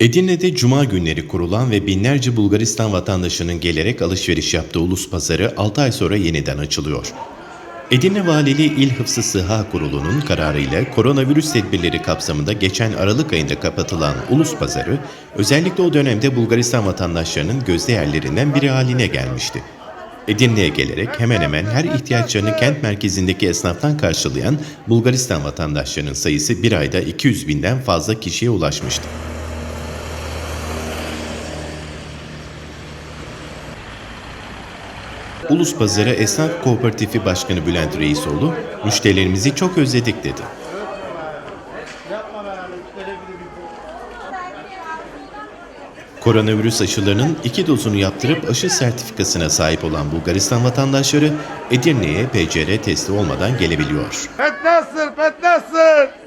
Edirne'de cuma günleri kurulan ve binlerce Bulgaristan vatandaşının gelerek alışveriş yaptığı ulus pazarı 6 ay sonra yeniden açılıyor. Edirne Valiliği İl Hıfzı Sıha Kurulu'nun kararıyla koronavirüs tedbirleri kapsamında geçen Aralık ayında kapatılan ulus pazarı özellikle o dönemde Bulgaristan vatandaşlarının gözde yerlerinden biri haline gelmişti. Edirne'ye gelerek hemen hemen her ihtiyaçlarını kent merkezindeki esnaftan karşılayan Bulgaristan vatandaşlarının sayısı bir ayda 200 binden fazla kişiye ulaşmıştı. Ulus Pazarı Esnaf Kooperatifi Başkanı Bülent Reisoğlu, müşterilerimizi çok özledik dedi. Koronavirüs aşılarının iki dozunu yaptırıp aşı sertifikasına sahip olan Bulgaristan vatandaşları Edirne'ye PCR testi olmadan gelebiliyor. Fetnasır, Fetnasır.